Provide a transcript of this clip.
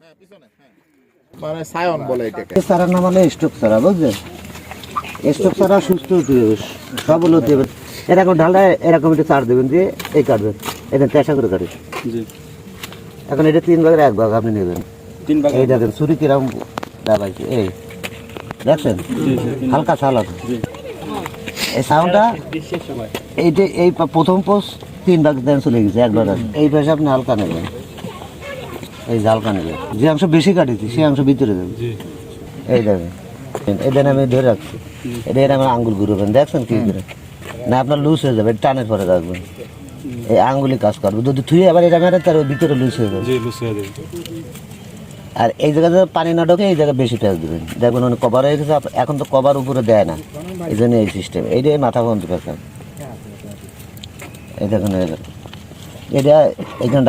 হ্যাঁ পিছনে হ্যাঁ মানে সায়ন বলে এটাকে। সারার নাম হলো স্টোক সারা বুঝলেন স্টোক সারা সুস্থ হতে হবে সবল হতে হবে। এরকম এরকম একটু চার দেবেন দিয়ে এই কাটবেন এখানে চেষ্টা করে কাটি জি। এখন এটা তিন ভাগের এক ভাগ আপনি নেবেন। তিন ভাগ এই দেখেন ছুরি কীরকম দেখাইছে এই। দেখছেন? হালকা সালাদ এই সাউন্ডটা এইটা এই প্রথম পোস্ট তিন ভাগ দেন চলে গেছে একবার আর। এই পাশে আপনি হালকা নেবেন। এই যে হালকা যে অংশ বেশি কাটিছি সেই অংশ ভিতরে দেবেন এই এই দেন আমি ধরে রাখছি। এটা এর আমার আঙ্গুল ঘুরবেন দেখছেন কি করে? না আপনার লুজ হয়ে যাবে টানের পরে রাখবেন এই আঙ্গুলি কাজ করবে। যদি থুয়ে আবার এটা মেরে তার ভিতরে লুজ হয়ে যাবে। দেবে আর এই জায়গাতে পানি না ঢোকে এই জায়গায় বেশি ট্যাক্স দেবেন। দেখবেন অনেক কভার হয়ে গেছে এখন তো কভার উপরে দেয় না। এই জন্য এই সিস্টেম এইটাই মাথা বন্ধ দেখুন। এই দেখুন। এটা এখানে